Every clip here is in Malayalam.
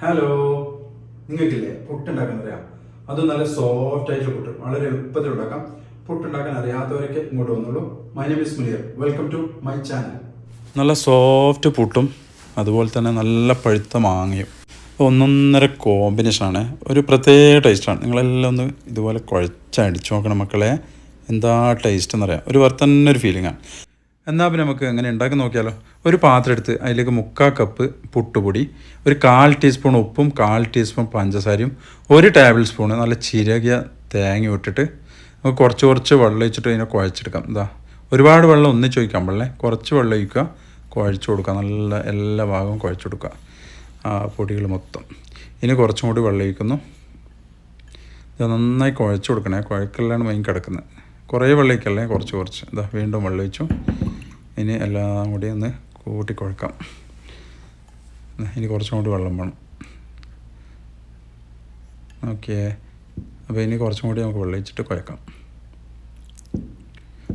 ഹലോ നിങ്ങൾക്കില്ലേ പുട്ടുണ്ടാക്കാൻ അറിയാം. അത് നല്ല സോഫ്റ്റ് ആയിട്ടുള്ള പുട്ട്. വളരെ എളുപ്പത്തിൽ ഉണ്ടാക്കാം. പുട്ടുണ്ടാക്കാൻ അറിയാത്തവരൊക്കെ ഇങ്ങോട്ട് വന്നുള്ളൂ my name is Muniyar welcome to my channel നല്ല സോഫ്റ്റ് പുട്ടും അതുപോലെ തന്നെ നല്ല പഴുത്ത മാങ്ങയും. ഒന്നൊന്നര കോമ്പിനേഷനാണ് ഒരു പ്രത്യേക ടേസ്റ്റാണ് നിങ്ങളെല്ലാം ഒന്ന് ഇതുപോലെ കുഴച്ചടിച്ച് നോക്കണം മക്കളെ. എന്താ ടേസ്റ്റ് എന്നറിയാം ഒരു വേറെ ഒരു ഫീലിംഗാണ് എന്നാൽ പിന്നെ നമുക്ക് എങ്ങനെ ഉണ്ടാക്കി നോക്കിയാലോ? ഒരു പാത്രം എടുത്ത് അതിലേക്ക് മുക്കാൽ കപ്പ് പുട്ടുപൊടി ഒരു കാൽ ടീസ്പൂൺ ഉപ്പും കാൽ ടീസ്പൂൺ പഞ്ചസാരയും ഒരു ടേബിൾ സ്പൂൺ നല്ല ചിരകിയ തേങ്ങ ഇട്ടിട്ട് നമുക്ക് കുറച്ച് കുറച്ച് വെള്ളം ഒഴിച്ചിട്ട് അതിനെ കുഴച്ചെടുക്കാം. എന്താ ഒരുപാട് വെള്ളം ഒന്നിച്ച് ഒഴിക്കാൻ പാടില്ലേ. കുറച്ച് വെള്ളം ഒഴിക്കുക കുഴച്ച് കൊടുക്കുക. നല്ല എല്ലാ ഭാഗവും കുഴച്ച് കൊടുക്കുക. ആ പൊടികൾ മൊത്തം. ഇനി കുറച്ചും കൂടി വെള്ളം ഒഴിക്കുന്നു. ഇത് നന്നായി കുഴച്ച് കൊടുക്കണേ. കുഴക്കലാണ് മെയിൻ കിടക്കുന്നത്. കുറേ വെള്ളം ഒഴിക്കല്ലേ? കുറച്ച് കുറച്ച്. ഇതാ വീണ്ടും വെള്ളം ഒഴിച്ചു. ഇനി എല്ലാം കൂടി ഒന്ന് കൂട്ടി കുഴക്കാം. ദാ ഇനി കുറച്ചും കൂടി വെള്ളം വേണം. ഓക്കെ. അപ്പോൾ ഇനി കുറച്ചും കൂടി നമുക്ക് വെള്ളിച്ചിട്ട് കുഴക്കാം.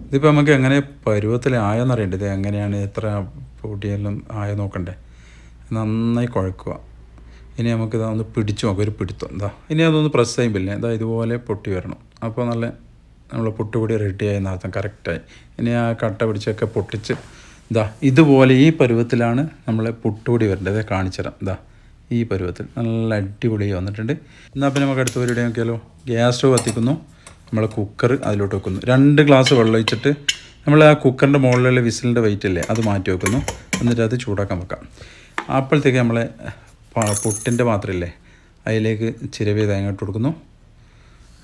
ഇതിപ്പോൾ നമുക്ക് എങ്ങനെ പരുവത്തിൽ ആയെന്നറിയണ്ടത് ഇത് എങ്ങനെയാണ് എത്ര പൂട്ടിയെല്ലാം ആയ നോക്കണ്ടേ? നന്നായി കുഴക്കുക. ഇനി നമുക്ക് ഒന്ന് പിടിച്ചു നോക്കാം ഒരു പിടുത്തം. എന്താ ഇനി അതൊന്ന് പ്രസ് ചെയ്യുമ്പില്ലേ ഇതാ ഇതുപോലെ പൊട്ടി വരണം. അപ്പോൾ നല്ല നമ്മൾ പുട്ടുപൊടി റെഡിയായി നടത്താം. കറക്റ്റായി. ഇനി ആ കട്ട പിടിച്ചൊക്കെ പൊട്ടിച്ച് ഇതാ ഇതുപോലെ ഈ പരുവത്തിലാണ് നമ്മൾ പൊട്ടുപൊടി വരേണ്ടത്. കാണിച്ചു കാണിച്ചുതരാം. ഇതാ ഈ പരുവത്തിൽ നല്ല അടിപൊളിയായി വന്നിട്ടുണ്ട്. എന്നാൽ പിന്നെ നമുക്ക് അടുത്ത പരിപാടി നോക്കിയാലോ? ഗ്യാസ് സ്റ്റവ് കത്തിക്കുന്നു. നമ്മൾ കുക്കർ അതിലോട്ട് വെക്കുന്നു. രണ്ട് ഗ്ലാസ് വെള്ളം ഒഴിച്ചിട്ട് നമ്മൾ ആ കുക്കറിന്റെ മുകളിലുള്ള വിസിലിന്റെ വെയിറ്റ് ഇല്ലേ അത് മാറ്റി വെക്കുന്നു. എന്നിട്ട് അത് ചൂടാക്കാൻ വെക്കാം. അപ്പോഴത്തേക്ക് നമ്മളെ പുട്ടിന്റെ പാത്രമില്ലേ അതിലേക്ക് ചിരവേ തേങ്ങ ഇട്ട് കൊടുക്കുന്നു.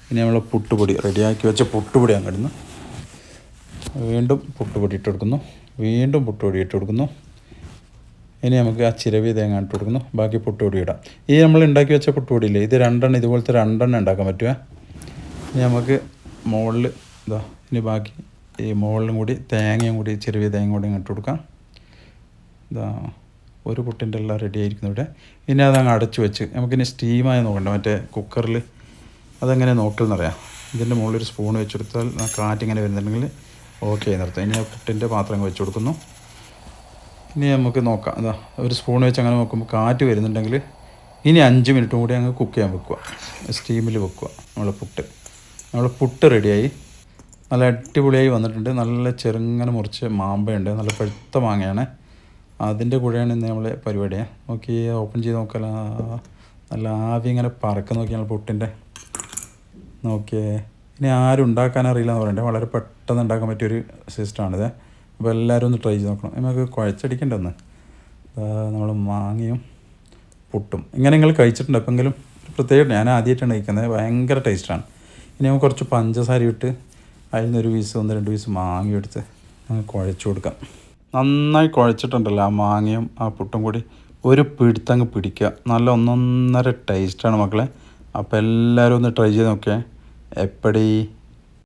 ഇനി നമ്മൾ പുട്ടുപൊടി റെഡിയാക്കി വെച്ച പുട്ടുപൊടി അങ്ങ് ഇടുന്നു. വീണ്ടും പുട്ടുപൊടി ഇട്ട് കൊടുക്കുന്നു. വീണ്ടും പുട്ടുപൊടി ഇട്ട് കൊടുക്കുന്നു. ഇനി നമുക്ക് ആ ചിരവി തേങ്ങ ഇട്ട് കൊടുക്കുന്നു. ബാക്കി പുട്ടുപൊടി ഇടാം. ഈ നമ്മൾ ഉണ്ടാക്കി വെച്ച പുട്ടുപൊടിയില്ലേ ഇത് രണ്ടെണ്ണം ഇതുപോലത്തെ രണ്ടെണ്ണം ഉണ്ടാക്കാൻ പറ്റുമേ ഇനി നമുക്ക് മുകളിൽ ഇതാ ഇനി ബാക്കി ഈ മുകളിലും കൂടി തേങ്ങയും കൂടി ചെറിയ തേങ്ങ കൂടി ഇട്ട് കൊടുക്കാം. ഇതാ ഒരു പുട്ടിന്റെ എല്ലാം റെഡി ആയിരിക്കുന്നു ഇവിടെ. ഇനി അതങ്ങ് അടച്ചു വെച്ച് നമുക്കിനി സ്റ്റീമായി നോക്കണ്ട. മറ്റേ കുക്കറിൽ അതെങ്ങനെ നോക്കലെന്നറിയാം. ഇതിന്റെ മുകളിൽ ഒരു സ്പൂൺ വെച്ചെടുത്താൽ കാറ്റിങ്ങനെ വരുന്നുണ്ടെങ്കിൽ ഓക്കെ നിർത്താം ഇനി പുട്ടിന്റെ പാത്രം വെച്ച് കൊടുക്കുന്നു. ഇനി നമുക്ക് നോക്കാം. അതാ ഒരു സ്പൂൺ വെച്ച് അങ്ങനെ നോക്കുമ്പോൾ കാറ്റ് വരുന്നുണ്ടെങ്കിൽ ഇനി അഞ്ച് മിനിറ്റും കൂടി അങ്ങ് കുക്ക് ചെയ്യാൻ വെക്കുക. സ്റ്റീമിൽ വെക്കുക നമ്മളെ പുട്ട്. നമ്മളെ പുട്ട് റെഡിയായി നല്ല അടിപൊളിയായി വന്നിട്ടുണ്ട്. നല്ല ചെറുങ്ങനെ മുറിച്ച് മാമ്പയുണ്ട്. നല്ല പഴുത്ത മാങ്ങയാണ്. അതിന്റെ കൂടെയാണ് ഇന്ന് നമ്മളെ പരിപാടി. നോക്കി ഓപ്പൺ ചെയ്ത് നോക്കാല. നല്ല ആവി ഇങ്ങനെ പറക്ക നോക്കിയാൽ പുട്ടിന്റെ നോക്കിയേ. ഇനി ആരും ഉണ്ടാക്കാൻ അറിയില്ല എന്ന് പറയണ്ടേ വളരെ പെട്ടെന്ന് ഉണ്ടാക്കാൻ പറ്റിയൊരു സിസ്റ്റമാണിത് അപ്പോൾ എല്ലാവരും ഒന്ന് ട്രൈ ചെയ്ത് നോക്കണം. നമുക്ക് കുഴച്ചടിക്കേണ്ട ഒന്ന്. നമ്മൾ മാങ്ങയും പുട്ടും. ഇങ്ങനെ നിങ്ങൾ കഴിച്ചിട്ടുണ്ട്. എപ്പെങ്കിലും പ്രത്യേക ഞാൻ ആദ്യമായിട്ടാണ് കഴിക്കുന്നത്. ഭയങ്കര ടേസ്റ്റാണ് ഇനി നമുക്ക് കുറച്ച് പഞ്ചസാര ഇട്ട് അതിൽ നിന്നൊരു പീസ് ഒന്ന് രണ്ട് പീസ് മാങ്ങ എടുത്ത് നമുക്ക് കുഴച്ച് കൊടുക്കാം. നന്നായി കുഴച്ചിട്ടുണ്ടല്ലോ ആ മാങ്ങയും ആ പുട്ടും കൂടി. ഒരു പിടുത്തങ്ങ് പിടിക്കുക. നല്ല ഒന്നൊന്നര ടേസ്റ്റാണ് മക്കളെ. അപ്പോൾ എല്ലാവരും ഒന്ന് ട്രൈ ചെയ്ത് നോക്കിയേ. எப்படி:eppadi